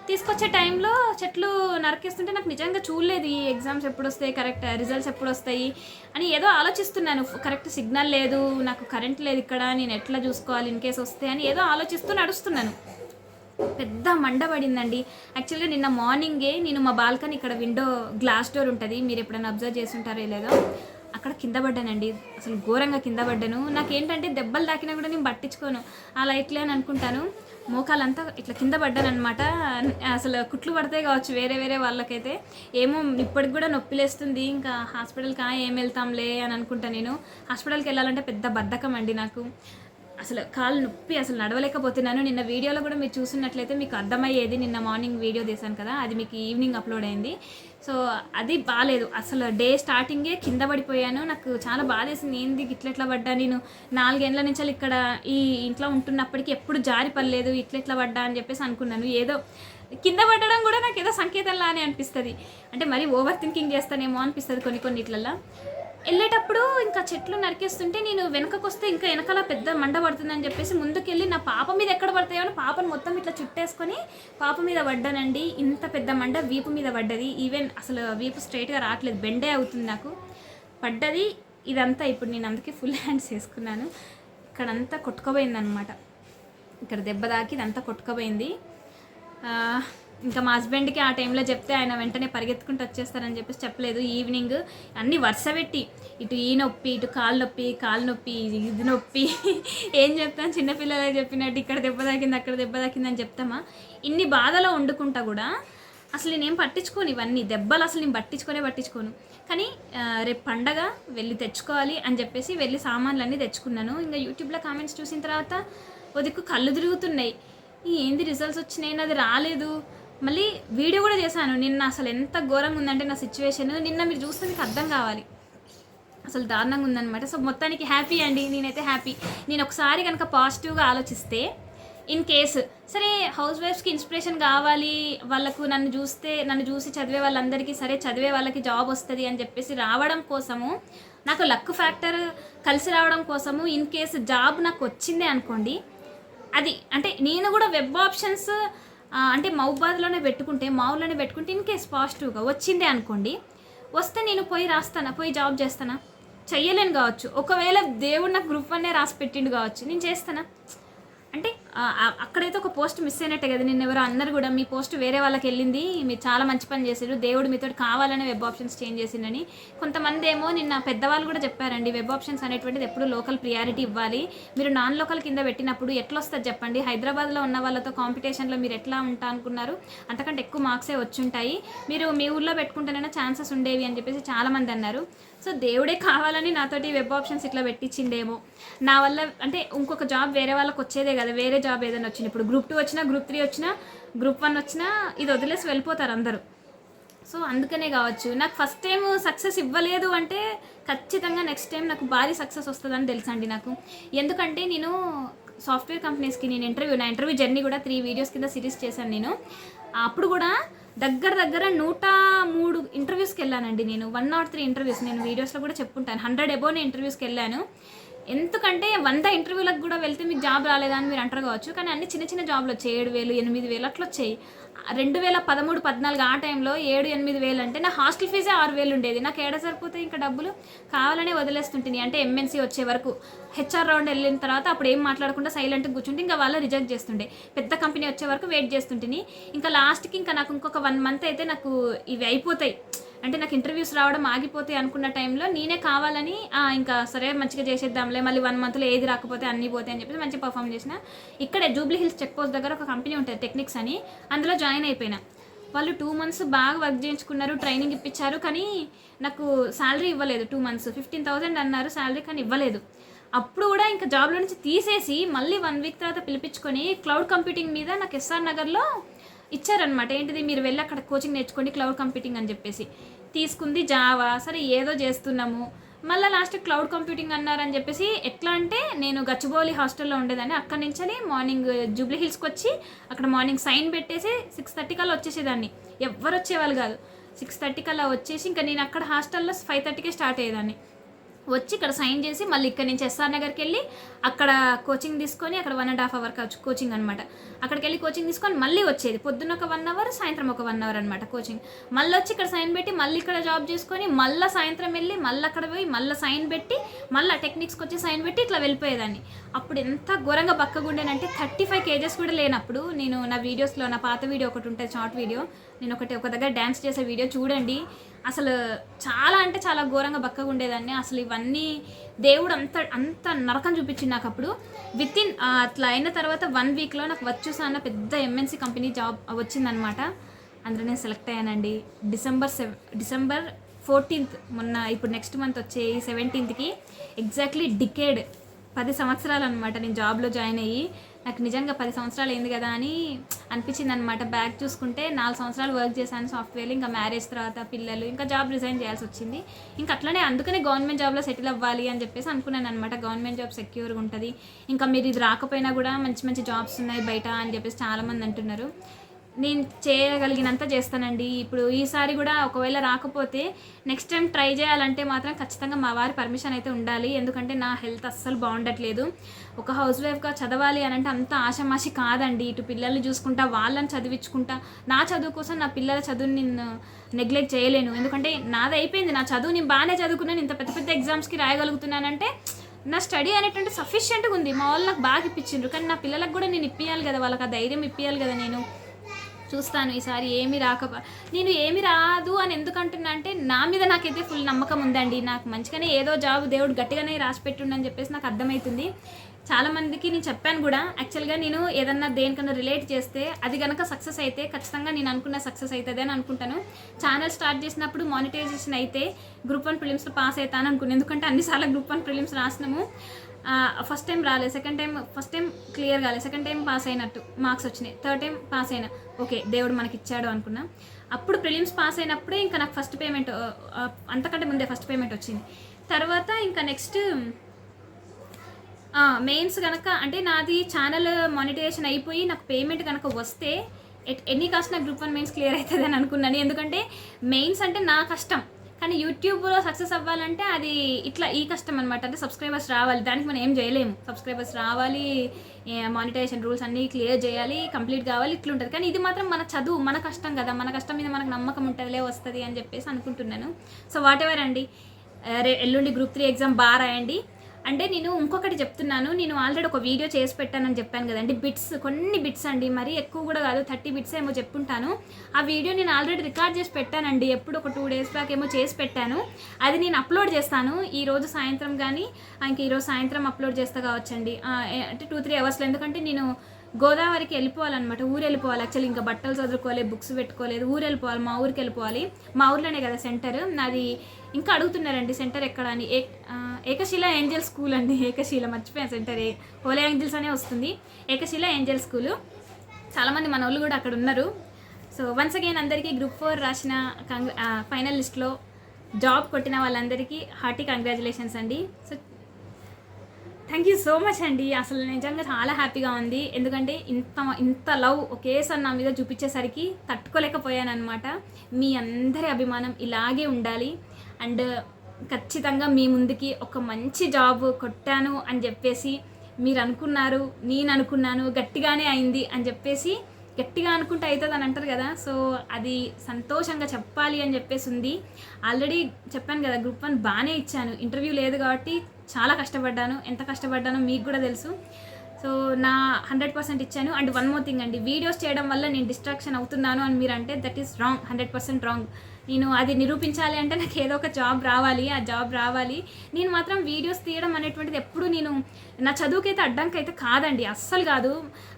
తీసుకొచ్చే టైంలో చెట్లు నరికేస్తుంటే నాకు నిజంగా చూడలేదు ఈ ఎగ్జామ్స్ ఎప్పుడు వస్తాయి కరెక్ట్ రిజల్ట్స్ ఎప్పుడు వస్తాయి అని ఏదో ఆలోచిస్తున్నాను. కరెక్ట్ సిగ్నల్ లేదు నాకు కరెంట్ లేదు ఇక్కడ నేను ఎట్లా చూసుకోవాలి ఇన్ కేసు వస్తే అని ఏదో ఆలోచిస్తూ నడుస్తున్నాను. పెద్ద మండ పడిందండి. యాక్చువల్గా నిన్న మార్నింగే నేను మా బాల్కనీ ఇక్కడ విండో గ్లాస్ డోర్ ఉంటుంది మీరు ఎప్పుడైనా అబ్జర్వ్ ఉంటారో లేదో అక్కడ కింద పడ్డానండి. అసలు ఘోరంగా కింద పడ్డాను. నాకేంటంటే దెబ్బలు తాకినా కూడా నేను పట్టించుకోను. అలా ఇట్లే అని అనుకుంటాను. మోకాలంతా ఇట్లా కింద పడ్డానమాట అసలు కుట్లు పడతాయి కావచ్చు వేరే వేరే వాళ్ళకైతే. ఏమో ఇప్పటికి కూడా నొప్పి లేస్తుంది. ఇంకా హాస్పిటల్కి ఏం వెళ్తాంలే అని అనుకుంటా నేను. హాస్పిటల్కి వెళ్ళాలంటే పెద్ద బద్ధకం అండి నాకు. అసలు కాలు నొప్పి అసలు నడవలేకపోతున్నాను. నిన్న వీడియోలో కూడా మీరు చూసినట్లయితే మీకు అర్థమయ్యేది. నిన్న మార్నింగ్ వీడియో తీశాను కదా. అది మీకు ఈవినింగ్ అప్లోడ్ అయింది. సో అది బాగాలేదు అసలు డే స్టార్టింగే కింద పడిపోయాను. నాకు చాలా బాధేసింది. ఏంది ఇట్లెట్లా పడ్డా? నేను నాలుగేళ్ళ నుంచి ఇక్కడ ఈ ఇంట్లో ఉంటున్నప్పటికీ ఎప్పుడు జారి పడలేదు. ఇట్లా పడ్డా అని చెప్పేసి అనుకున్నాను. ఏదో కింద పడడం కూడా నాకు ఏదో సంకేతంలానే అని అనిపిస్తుంది. అంటే మరీ ఓవర్ థింకింగ్ చేస్తానేమో అనిపిస్తుంది కొన్ని కొన్నిట్లల్లో వెళ్ళేటప్పుడు ఇంకా చెట్లు నరికేస్తుంటే నేను వెనకకు వస్తే ఇంకా వెనకాల పెద్ద మండ పడుతుందని చెప్పేసి ముందుకెళ్ళి నా పాప మీద ఎక్కడ పడతాయో అని పాపను మొత్తం ఇట్లా చుట్టేసుకొని పాప మీద పడ్డానండి. ఇంత పెద్ద మండ వీపు మీద పడ్డది. ఈవెన్ అసలు వీపు స్ట్రైట్గా రావట్లేదు. బెండే అవుతుంది నాకు. పడ్డది. ఇదంతా ఇప్పుడు నేను అందుకే ఫుల్ హ్యాండ్స్ వేసుకున్నాను ఇక్కడంతా కొట్టుకుపోయింది అనమాట ఇక్కడ దెబ్బ దాకి ఇదంతా కొట్టుకోపోయింది. ఇంకా మా హస్బెండ్కి ఆ టైంలో చెప్తే ఆయన వెంటనే పరిగెత్తుకుంటూ వచ్చేస్తారని చెప్పేసి చెప్పలేదు. ఈవినింగ్ అన్నీ వరుస పెట్టి ఇటు ఈ నొప్పి ఇటు కాలు నొప్పి కాలు నొప్పి ఇది నొప్పి ఏం చెప్తాను చిన్నపిల్లలే చెప్పినట్టు ఇక్కడ దెబ్బ తాకింది అక్కడ దెబ్బ తాకింది అని చెప్తామా? ఇన్ని బాధలో వండుకుంటా కూడా అసలు నేనేం పట్టించుకోను ఇవన్నీ. దెబ్బలు అసలు నేను పట్టించుకునే పట్టించుకోను. కానీ రేపు పండగ వెళ్ళి తెచ్చుకోవాలి అని చెప్పేసి వెళ్ళి సామాన్లు అన్నీ తెచ్చుకున్నాను. ఇంకా యూట్యూబ్లో కామెంట్స్ చూసిన తర్వాత ఓ కళ్ళు తిరుగుతున్నాయి. ఏంది రిజల్ట్స్ వచ్చినాయి? అది రాలేదు. మళ్ళీ వీడియో కూడా చేశాను. నిన్న అసలు ఎంత ఘోరంగా ఉందంటే నా సిచ్యువేషన్ నిన్న మీరు చూస్తే మీకు అర్థం కావాలి. అసలు దారుణంగా ఉందన్నమాట. సో మొత్తానికి హ్యాపీ అండి. నేనైతే హ్యాపీ నేను ఒకసారి కనుక పాజిటివ్గా ఆలోచిస్తే ఇన్ కేసు సరే హౌస్ వైఫ్స్కి ఇన్స్పిరేషన్ కావాలి వాళ్ళకు నన్ను చూస్తే నన్ను చూసి చదివే వాళ్ళందరికీ సరే చదివే వాళ్ళకి జాబ్ వస్తుంది అని చెప్పేసి రావడం కోసము నాకు లక్ ఫ్యాక్టర్ కలిసి రావడం కోసము ఇన్ కేసు జాబ్ నాకు వచ్చిందే అనుకోండి అది అంటే నేను కూడా వెబ్ ఆప్షన్స్ అంటే మౌబాద్లోనే పెట్టుకుంటే మావులోనే పెట్టుకుంటే ఇన్ కేస్ పాజిటివ్గా వచ్చిందే అనుకోండి వస్తే నేను పోయి రాస్తానా పోయి జాబ్ చేస్తానా? చెయ్యలేను కావచ్చు. ఒకవేళ దేవుడు నాకు గ్రూప్ వన్నే రాసి పెట్టిండు కావచ్చు నేను చేస్తానా? అంటే అక్కడైతే ఒక పోస్ట్ మిస్ అయినట్టే కదా నిన్న ఎవరో అన్నారు కూడా మీ పోస్ట్ వేరే వాళ్ళకి వెళ్ళింది మీరు చాలా మంచి పని చేశారు దేవుడు మీతో కావాలనే వెబ్ ఆప్షన్స్ చేంజ్ చేసిందని. కొంతమంది ఏమో నిన్న పెద్దవాళ్ళు కూడా చెప్పారండి వెబ్ ఆప్షన్స్ అనేటువంటిది ఎప్పుడు లోకల్ ప్రియారిటీ ఇవ్వాలి. మీరు నాన్ లోకల్ కింద పెట్టినప్పుడు ఎట్లా వస్తుంది చెప్పండి? హైదరాబాద్లో ఉన్న వాళ్ళతో కాంపిటీషన్లో మీరు ఎట్లా ఉంటా అనుకున్నారు? అంతకంటే ఎక్కువ మార్క్సే వచ్చుంటాయి. మీరు మీ ఊళ్ళో పెట్టుకుంటేనైనా ఛాన్సెస్ ఉండేవి అని చెప్పేసి చాలామంది అన్నారు. సో దేవుడే కావాలని నాతోటి వెబ్ ఆప్షన్స్ ఇట్లా పెట్టించిండేమో. నా వల్ల అంటే ఇంకొక జాబ్ వేరే వాళ్ళకి వచ్చేదే కదా వేరే జాబ్ ఏదైనా వచ్చినా ఇప్పుడు గ్రూప్ టూ వచ్చినా గ్రూప్ త్రీ వచ్చినా గ్రూప్ వన్ వచ్చినా ఇది వదిలేసి వెళ్ళిపోతారు అందరూ. సో అందుకనే కావచ్చు. నాకు ఫస్ట్ టైం సక్సెస్ ఇవ్వలేదు అంటే ఖచ్చితంగా నెక్స్ట్ టైం నాకు భారీ సక్సెస్ వస్తుందని తెలుసండి నాకు. ఎందుకంటే నేను సాఫ్ట్వేర్ కంపెనీస్కి నేను ఇంటర్వ్యూ నా ఇంటర్వ్యూ జర్నీ కూడా త్రీ వీడియోస్ కింద సిరీస్ చేశాను నేను. అప్పుడు కూడా దగ్గర దగ్గర నూట మూడు ఇంటర్వ్యూస్కి వెళ్ళానండి నేను. వన్ నాట్ త్రీ ఇంటర్వ్యూస్ నేను వీడియోస్లో కూడా చెప్పుకుంటాను హండ్రెడ్ ఎబోనే ఇంటర్వ్యూస్కి వెళ్ళాను. ఎందుకంటే వంద ఇంటర్వ్యూలకు కూడా వెళ్తే మీకు జాబ్ రాలేదా అని మీరు అంటారు కావచ్చు కానీ అన్ని చిన్న చిన్న జాబ్లు వచ్చాయి. ఏడు వేలు ఎనిమిది వేలు అట్లా వచ్చాయి. రెండు వేల పదమూడు పద్నాలుగు ఆ టైంలో ఏడు ఎనిమిది వేలు అంటే నా హాస్టల్ ఫీజే ఆరు వేలు ఉండేది. నాకు ఏడ సరిపోతే ఇంకా డబ్బులు? కావాలనే వదిలేస్తుంటుంది. అంటే ఎంఎన్సీ వచ్చే వరకు హెచ్ఆర్ రౌండ్ వెళ్ళిన తర్వాత అప్పుడు ఏం మాట్లాడకుండా సైలెంట్గా కూర్చుంటే ఇంకా వాళ్ళు రిజెక్ట్ చేస్తుండే. పెద్ద కంపెనీ వచ్చే వరకు వెయిట్ చేస్తుంటుంది ఇంకా లాస్ట్కి ఇంకా నాకు ఇంకొక వన్ మంత్ అయితే నాకు ఇవి అయిపోతాయి. అంటే నాకు ఇంటర్వ్యూస్ రావడం ఆగిపోతే అనుకున్న టైంలో నేనే కావాలని ఇంకా సరే మంచిగా చేసేద్దాంలే మళ్ళీ వన్ మంత్లో ఏది రాకపోతే అన్నీ పోతాయి అని చెప్పేసి మంచిగా పర్ఫామ్ చేసిన. ఇక్కడే జూబ్లీ హిల్స్ చెక్ పోస్ట్ దగ్గర ఒక కంపెనీ ఉంటుంది టెక్నిక్స్ అని. అందులో జాయిన్ అయిపోయినా. వాళ్ళు టూ మంత్స్ బాగా వర్క్ చేయించుకున్నారు ట్రైనింగ్ ఇప్పించారు కానీ నాకు శాలరీ ఇవ్వలేదు టూ మంత్స్ ఫిఫ్టీన్ థౌసండ్ అన్నారు శాలరీ కానీ ఇవ్వలేదు. అప్పుడు కూడా ఇంకా జాబ్లో నుంచి తీసేసి మళ్ళీ వన్ వీక్ తర్వాత పిలిపించుకొని క్లౌడ్ కంప్యూటింగ్ మీద నాకు ఎస్ఆర్ నగర్లో ఇచ్చారనమాట ఏంటిది? మీరు వెళ్ళి అక్కడ కోచింగ్ నేర్చుకోండి క్లౌడ్ కంప్యూటింగ్ అని చెప్పేసి. తీసుకుంది జావా సరే ఏదో చేస్తున్నాము. మళ్ళీ లాస్ట్ క్లౌడ్ కంప్యూటింగ్ అన్నారని చెప్పేసి ఎట్లా అంటే నేను గచ్చిబౌలి హాస్టల్లో ఉండేదాన్ని. అక్కడి నుంచి మార్నింగ్ జూబ్లీ హిల్స్కి వచ్చి అక్కడ మార్నింగ్ సైన్ పెట్టేసి సిక్స్ థర్టీ కల్లా వచ్చేసేదాన్ని. ఎవ్వరు వచ్చేవాళ్ళు కాదు. సిక్స్ థర్టీ కల్లా వచ్చేసి ఇంకా నేను అక్కడ హాస్టల్లో ఫైవ్ థర్టీకే స్టార్ట్ అయ్యేదాన్ని. వచ్చి ఇక్కడ సైన్ చేసి మళ్ళీ ఇక్కడ నుంచి ఎస్ఆర్ నగర్కి వెళ్ళి అక్కడ కోచింగ్ తీసుకొని అక్కడ one and half hour coaching అనమాట అక్కడికి వెళ్ళి కోచింగ్ తీసుకొని మళ్ళీ వచ్చేది. పొద్దున్న ఒక వన్ అవర్ సాయంత్రం ఒక వన్ అవర్ అనమాట కోచింగ్ మళ్ళీ వచ్చి ఇక్కడ సైన్ పెట్టి మళ్ళీ ఇక్కడ జాబ్ చేసుకొని మళ్ళీ సాయంత్రం వెళ్ళి మళ్ళీ అక్కడ పోయి మళ్ళీ సైన్ పెట్టి మళ్ళీ టెక్నిక్స్కి వచ్చి సైన్ పెట్టి ఇట్లా వెళ్ళిపోయేదాన్ని. అప్పుడు ఎంత ఘోరంగా బక్కగుండేనంటే థర్టీ ఫైవ్ కేజెస్ కూడా లేనప్పుడు నేను నా వీడియోస్లో నా పాత వీడియో ఒకటి ఉంటుంది షార్ట్ వీడియో నేను ఒకటి ఒక దగ్గర డ్యాన్స్ చేసే వీడియో చూడండి. అసలు చాలా అంటే చాలా ఘోరంగా బక్కగా ఉండేదాన్ని. అసలు ఇవన్నీ దేవుడు అంత అంత నరకం చూపించింది నాకు అప్పుడు. విత్ ఇన్ అట్లా అయిన తర్వాత వన్ వీక్లో నాకు వచ్చూసా అన్న పెద్ద ఎంఎన్సీ కంపెనీ జాబ్ వచ్చిందనమాట అందులో నేను సెలెక్ట్ అయ్యానండి. డిసెంబర్ సెవ్ డిసెంబర్ ఫోర్టీన్త్ మొన్న ఇప్పుడు నెక్స్ట్ మంత్ వచ్చే సెవెంటీన్త్కి ఎగ్జాక్ట్లీ డికేడ్ పది సంవత్సరాలు అనమాట నేను జాబ్లో జాయిన్ అయ్యి. నాకు నిజంగా పది సంవత్సరాలు అయింది కదా అని అనిపించింది అనమాట బ్యాక్ చూసుకుంటే నాలుగు సంవత్సరాలు వర్క్ చేశాను సాఫ్ట్వేర్ ఇంకా మ్యారేజ్ తర్వాత పిల్లలు ఇంకా జాబ్ రిజైన్ చేయాల్సి వచ్చింది. ఇంకా అట్లనే అందుకనే గవర్నమెంట్ జాబ్లో సెటిల్ అవ్వాలి అని చెప్పేసి అనుకున్నాను అనమాట గవర్నమెంట్ జాబ్ సెక్యూర్గా ఉంటుంది. ఇంకా మీరు ఇది రాకపోయినా కూడా మంచి మంచి జాబ్స్ ఉన్నాయి బయట అని చెప్పేసి చాలామంది అంటున్నారు. నేను చేయగలిగినంత చేస్తానండి. ఇప్పుడు ఈసారి కూడా ఒకవేళ రాకపోతే నెక్స్ట్ టైం ట్రై చేయాలంటే మాత్రం ఖచ్చితంగా మా వారి పర్మిషన్ అయితే ఉండాలి. ఎందుకంటే నా హెల్త్ అస్సలు బాగుండట్లేదు. ఒక హౌస్ వైఫ్గా చదవాలి అని అంటే అంత ఆశమాషి కాదండి. ఇటు పిల్లల్ని చూసుకుంటా వాళ్ళని చదివించుకుంటా నా చదువు కోసం నా పిల్లల చదువుని నేను నెగ్లెక్ట్ చేయలేను. ఎందుకంటే నాది అయిపోయింది. నా చదువు నేను బాగానే చదువుకున్నాను. ఇంత పెద్ద పెద్ద ఎగ్జామ్స్కి రాయగలుగుతున్నానంటే నా స్టడీ అనేటువంటి సఫిషియెంట్గా ఉంది. మా వాళ్ళు నాకు బాగా ఇప్పించిండ్రు. కానీ నా పిల్లలకు కూడా నేను ఇప్పియాలి కదా. వాళ్ళకి ఆ ధైర్యం ఇప్పియాలి కదా నేను. చూస్తాను ఈసారి ఏమి రాక నేను ఏమి రాదు అని ఎందుకంటున్నా అంటే నా మీద నాకైతే ఫుల్ నమ్మకం ఉందండి. నాకు మంచిగానే ఏదో జాబ్ దేవుడు గట్టిగానే రాసి పెట్టుండని చెప్పేసి నాకు అర్థమవుతుంది చాలామందికి నేను చెప్పాను కూడా. యాక్చువల్గా నేను ఏదన్నా దేనికన్నా రిలేట్ చేస్తే అది కనుక సక్సెస్ అయితే ఖచ్చితంగా నేను అనుకున్న సక్సెస్ అవుతుంది అని అనుకుంటాను. ఛానల్ స్టార్ట్ చేసినప్పుడు మానిటైజేషన్ అయితే గ్రూప్ వన్ ప్రిలిమ్స్లో పాస్ అవుతాను అనుకున్నాను ఎందుకంటే అన్నిసార్లు గ్రూప్ వన్ ప్రిలిమ్స్ రాసినాము. ఫస్ట్ టైం రాలేదు second time first time clear కాలేదు సెకండ్ టైం పాస్ అయినట్టు మార్క్స్ వచ్చినాయి. థర్డ్ టైం పాస్ అయినా. ఓకే దేవుడు మనకి ఇచ్చాడు అనుకున్నా. అప్పుడు ప్రిలిమ్స్ పాస్ అయినప్పుడే ఇంకా నాకు ఫస్ట్ పేమెంట్ అంతకంటే ముందే ఫస్ట్ పేమెంట్ వచ్చింది. తర్వాత ఇంకా నెక్స్ట్ మెయిన్స్ కనుక అంటే నాది ఛానల్ మానిటైజేషన్ అయిపోయి నాకు పేమెంట్ కనుక వస్తే ఎట్ ఎన్ని కాస్ట్ నా గ్రూప్ వన్ మెయిన్స్ క్లియర్ అవుతుంది అని అనుకున్నాను. ఎందుకంటే మెయిన్స్ అంటే నా కష్టం. కానీ యూట్యూబ్లో సక్సెస్ అవ్వాలంటే అది ఇట్లా ఈ కష్టం అనమాట అంటే సబ్స్క్రైబర్స్ రావాలి. దానికి మనం ఏం చేయలేము. సబ్స్క్రైబర్స్ రావాలి మానిటైజేషన్ రూల్స్ అన్నీ క్లియర్ చేయాలి కంప్లీట్ కావాలి ఇట్లుంటుంది. కానీ ఇది మాత్రం మన చదువు మన కష్టం కదా. మన కష్టం మీద మనకు నమ్మకం ఉంటుందిలే వస్తుంది అని చెప్పేసి అనుకుంటున్నాను. సో వాట్ ఎవర్ అండి రే ఎల్లుండి గ్రూప్ త్రీ ఎగ్జామ్ బాగా రాయండి. అంటే నేను ఇంకొకటి చెప్తున్నాను నేను ఆల్రెడీ ఒక వీడియో చేసి పెట్టానని చెప్పాను కదండి. బిట్స్ కొన్ని బిట్స్ అండి. మరీ ఎక్కువ కూడా కాదు థర్టీ బిట్స్ ఏమో చెప్పుంటాను. ఆ వీడియో నేను ఆల్రెడీ రికార్డ్ చేసి పెట్టానండి. ఎప్పుడు ఒక టూ డేస్ బ్యాక్ ఏమో చేసి పెట్టాను. అది నేను అప్లోడ్ చేస్తాను. ఈ రోజు సాయంత్రం కానీ ఇంక ఈరోజు సాయంత్రం అప్లోడ్ చేస్తా కావచ్చండి. అంటే టూ త్రీ అవర్స్లో ఎందుకంటే నేను గోదావరికి వెళ్ళిపోవాలన్నమాట. ఊరు వెళ్ళిపోవాలి. యాక్చువల్లీ ఇంకా బట్టలు చదువుకోలేదు బుక్స్ పెట్టుకోలేదు ఊరు వెళ్ళిపోవాలి మా ఊరికి వెళ్ళిపోవాలి. మా ఊర్లోనే కదా సెంటర్ నాది ఇంకా అడుగుతున్నారండి సెంటర్ ఎక్కడ అని. ఏ ఆ, ఏకశిల ఏంజల్ స్కూల్ అండి. ఏకశిల మర్చిపోయాను సెంటర్ ఏ. హోలీ ఏంజల్స్ అనే వస్తుంది. Ekashila Angel school. చాలామంది మన వాళ్ళు కూడా అక్కడ ఉన్నారు. సో వన్స్ అగైన్ అందరికీ గ్రూప్ ఫోర్ రాసిన కంగ్ ఫైనల్ లిస్ట్లో జాబ్ కొట్టిన వాళ్ళందరికీ హార్టీ కంగ్రాచులేషన్స్ అండి. So thank you so much అండి. అసలు నిజంగా చాలా హ్యాపీగా ఉంది. ఎందుకంటే ఇంత ఇంత లవ్ ఒకేసారి నా మీద చూపించేసరికి తట్టుకోలేకపోయాను అనమాట మీ అందరి అభిమానం ఇలాగే ఉండాలి. అండ్ ఖచ్చితంగా మీ ముందుకి ఒక మంచి జాబ్ కొట్టాను అని చెప్పేసి మీరు అనుకున్నారు నేను అనుకున్నాను గట్టిగానే అయింది అని చెప్పేసి గట్టిగా అనుకుంటే అవుతుంది అని అంటారు కదా. సో అది సంతోషంగా చెప్పాలి అని చెప్పేసి ఉంది. ఆల్రెడీ చెప్పాను కదా గ్రూప్ వన్ బాగానే ఇచ్చాను. ఇంటర్వ్యూ లేదు కాబట్టి చాలా కష్టపడ్డాను. ఎంత కష్టపడ్డానో మీకు కూడా తెలుసు. సో నా హండ్రెడ్ పర్సెంట్ ఇచ్చాను. అండ్ వన్ మోర్ థింగ్ అండి వీడియోస్ చేయడం వల్ల నేను డిస్ట్రాక్షన్ అవుతున్నాను అని మీరు అంటే that is wrong hundred percent wrong నేను అది నిరూపించాలి అంటే నాకు ఏదో ఒక జాబ్ రావాలి ఆ జాబ్ రావాలి. నేను మాత్రం వీడియోస్ తీయడం అనేటువంటిది ఎప్పుడు నేను నా చదువుకైతే అడ్డంకి అయితే కాదండి అస్సలు కాదు.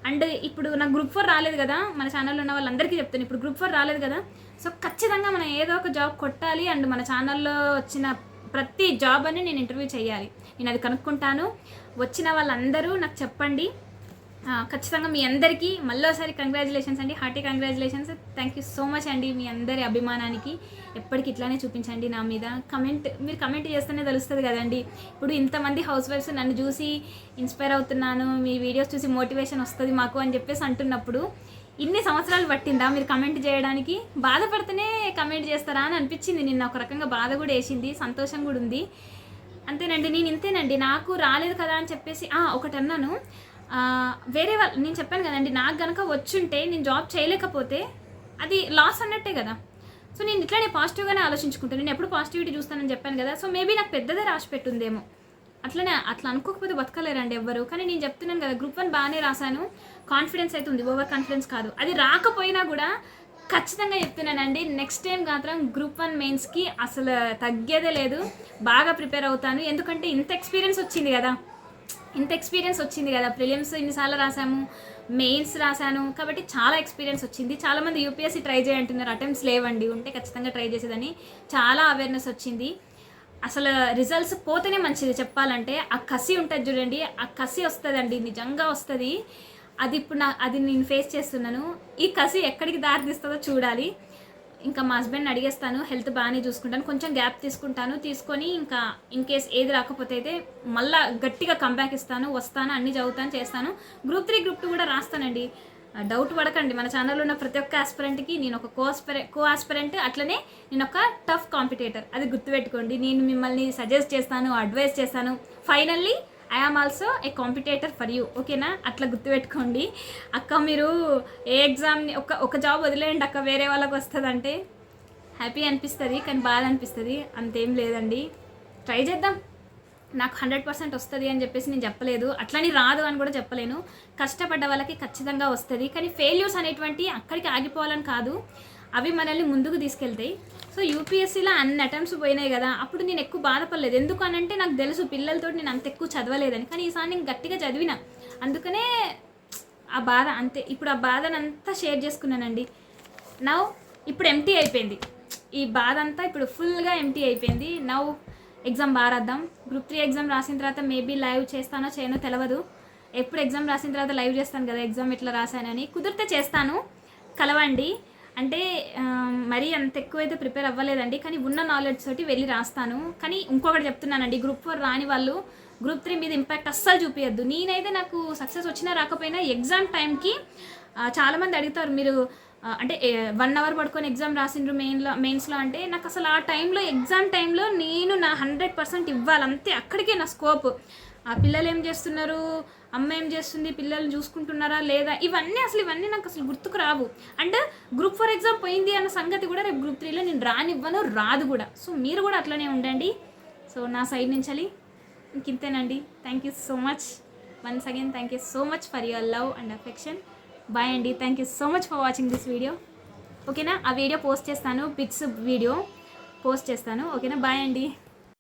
అండ్ ఇప్పుడు నాకు గ్రూప్ ఫోర్ రాలేదు కదా మన ఛానల్లో ఉన్న వాళ్ళందరికీ చెప్తాను ఇప్పుడు గ్రూప్ ఫోర్ రాలేదు కదా సో ఖచ్చితంగా మనం ఏదో ఒక జాబ్ కొట్టాలి అండ్ మన ఛానల్లో వచ్చిన ప్రతి జాబ్ అని నేను ఇంటర్వ్యూ చేయాలి. నేను అది కనుక్కుంటాను. వచ్చిన వాళ్ళందరూ నాకు చెప్పండి. ఖచ్చితంగా మీ అందరికీ మళ్ళీసారి కంగ్రాచులేషన్స్ అండి. Hearty congratulations thank you so much అండి మీ అందరి అభిమానానికి. ఎప్పటికి ఇట్లానే చూపించండి నా మీద. కమెంట్ మీరు కమెంట్ చేస్తేనే తెలుస్తుంది కదండి. ఇప్పుడు ఇంతమంది హౌస్ వైఫ్స్ నన్ను చూసి ఇన్స్పైర్ అవుతున్నాను. మీ వీడియోస్ చూసి మోటివేషన్ వస్తుంది మాకు అని చెప్పేసి అంటున్నప్పుడు ఇన్ని సంవత్సరాలు పట్టిందా? మీరు కమెంట్ చేయడానికి బాధపడితేనే కమెంట్ చేస్తారా అని అనిపించింది. నిన్న ఒక రకంగా బాధ కూడా వేసింది సంతోషం కూడా ఉంది. అంతేనండి నేను ఇంతేనండి. నాకు రాలేదు కదా అని చెప్పేసి ఒకటి అన్నాను. వేరే వాళ్ళు నేను చెప్పాను కదండి నాకు కనుక వచ్చుంటే నేను జాబ్ చేయలేకపోతే అది లాస్ అన్నట్టే కదా. సో నేను ఇట్లానే పాజిటివ్గానే ఆలోచించుకుంటాను. నేను ఎప్పుడు పాజిటివిటీ చూస్తానని చెప్పాను కదా. సో మేబీ నాకు పెద్దదే రాసి పెట్టుందేమో. అట్లనే అట్లా అనుకోకపోతే బతకలేరండి ఎవ్వరు. కానీ నేను చెప్తున్నాను కదా గ్రూప్ వన్ బాగానే రాశాను. కాన్ఫిడెన్స్ అయితే ఉంది. ఓవర్ కాన్ఫిడెన్స్ కాదు. అది రాకపోయినా కూడా ఖచ్చితంగా చెప్తున్నానండి. నెక్స్ట్ టైం మాత్రం గ్రూప్ వన్ మెయిన్స్కి అసలు తగ్గేదే లేదు. బాగా ప్రిపేర్ అవుతాను. ఎందుకంటే ఇంత ఎక్స్పీరియన్స్ వచ్చింది కదా. ఇంత ఎక్స్పీరియన్స్ వచ్చింది కదా. ప్రిలిమ్స్ ఇన్నిసార్లు రాసాము మెయిన్స్ రాశాను కాబట్టి చాలా ఎక్స్పీరియన్స్ వచ్చింది. చాలామంది యూపీఎస్సీ ట్రై చేయంటున్నారు. అటెంప్ట్స్ లేవండి. ఉంటే ఖచ్చితంగా ట్రై చేసేదని చాలా అవేర్నెస్ వచ్చింది. అసలు రిజల్ట్స్ పోతేనే మంచిది చెప్పాలంటే. ఆ కసి ఉంటుంది చూడండి. ఆ కసి వస్తుందండి. నిజంగా వస్తుంది. అది ఇప్పుడు నా అది నేను ఫేస్ చేస్తున్నాను. ఈ కసి ఎక్కడికి దారి తీస్తుందో చూడాలి. ఇంకా మా హస్బెండ్ని అడిగేస్తాను హెల్త్ బాగానే చూసుకుంటాను కొంచెం గ్యాప్ తీసుకుంటాను తీసుకొని ఇంకా ఇన్ కేస్ ఏది రాకపోతే అయితే మళ్ళా గట్టిగా కంబ్యాక్ ఇస్తాను వస్తాను అన్ని చదువుతాను చేస్తాను. గ్రూప్ త్రీ గ్రూప్ టూ కూడా రాస్తానండి. డౌట్ పడకండి. మన ఛానల్లో ఉన్న ప్రతి ఒక్క ఆస్పిరెంట్కి నేను ఒక కో కో ఆస్పిరెంట్ అట్లనే నేను ఒక టఫ్ కాంపిటేటర్ అది గుర్తుపెట్టుకోండి. నేను మిమ్మల్ని సజెస్ట్ చేస్తాను అడ్వైస్ చేస్తాను. Finally I am also a competitor for you ఓకేనా అట్లా గుర్తుపెట్టుకోండి. అక్క మీరు ఏ ఎగ్జామ్ని ఒక ఒక జాబ్ వదిలేయండి అక్క వేరే వాళ్ళకి వస్తుందంటే. హ్యాపీ అనిపిస్తుంది కానీ బాధ అనిపిస్తుంది. అంతేం లేదండి. ట్రై చేద్దాం. నాకు హండ్రెడ్ పర్సెంట్ వస్తుంది అని చెప్పేసి నేను చెప్పలేదు. అట్లని రాదు అని కూడా చెప్పలేను. కష్టపడ్డ వాళ్ళకి ఖచ్చితంగా వస్తుంది. కానీ ఫెయిల్యూర్స్ అనేటువంటి అక్కడికి ఆగిపోవాలని కాదు. అవి మనల్ని ముందుకు తీసుకెళ్తాయి. సో యూపీఎస్సీలో అన్ని అటెంప్ట్స్ పోయినాయి కదా అప్పుడు నేను ఎక్కువ బాధపడలేదు. ఎందుకు అని అంటే నాకు తెలుసు పిల్లలతో నేను అంత ఎక్కువ చదవలేదని కానీ ఈసారి నేను గట్టిగా చదివిన. అందుకనే ఆ బాధ అంతే. ఇప్పుడు ఆ బాధను అంతా షేర్ చేసుకున్నానండి. నవ్ ఇప్పుడు ఎంటీ అయిపోయింది. ఈ బాధ అంతా ఇప్పుడు ఫుల్గా ఎంటీ అయిపోయింది. నవ్ ఎగ్జామ్ బాగా రాద్దాం గ్రూప్ త్రీ ఎగ్జామ్ రాసిన తర్వాత మేబీ లైవ్ చేస్తానో చేయనో తెలియదు ఎప్పుడు ఎగ్జామ్ రాసిన తర్వాత లైవ్ చేస్తాను కదా ఎగ్జామ్ ఎట్లా రాశానని. కుదిరితే చేస్తాను. కలవండి. అంటే మరీ అంత ఎక్కువైతే ప్రిపేర్ అవ్వలేదండి. కానీ ఉన్న నాలెడ్జ్ తోటి వెళ్ళి రాస్తాను. కానీ ఇంకొకటి చెప్తున్నానండి. గ్రూప్ ఫోర్ రాని వాళ్ళు గ్రూప్ త్రీ మీద ఇంపాక్ట్ అస్సలు చూపించద్దు నేనైతే నాకు సక్సెస్ వచ్చినా రాకపోయినా ఎగ్జామ్ టైంకి చాలామంది అడుగుతారు మీరు అంటే వన్ అవర్ పడుకొని ఎగ్జామ్ రాసిండ్రు మెయిన్లో మెయిన్స్లో అంటే నాకు అసలు ఆ టైంలో ఎగ్జామ్ టైంలో నేను నా హండ్రెడ్ పర్సెంట్ ఇవ్వాలి. అంతే అక్కడికే నా స్కోప్ ఆ పిల్లలు ఏం చేస్తున్నారు? అమ్మ ఏం చేస్తుంది? పిల్లల్ని చూసుకుంటున్నారా? లేదా? ఇవన్నీ అసలు ఇవన్నీ నాకు అసలు గుర్తుకు రావు. అండ్ గ్రూప్ ఫర్ ఎగ్జామ్ పోయింది అన్న సంగతి కూడా రేపు గ్రూప్ త్రీలో నేను రానివ్వను రాదు కూడా. సో మీరు కూడా అట్లనే ఉండండి. సో నా సైడ్ నుంచి ఇంకింతేనండి thank you so much once again thank you so much for your love and affection bye అండి. Thank you so much for watching this video ఓకేనా ఆ వీడియో పోస్ట్ చేస్తాను. పిక్స్ వీడియో పోస్ట్ చేస్తాను. ఓకేనా bye అండి.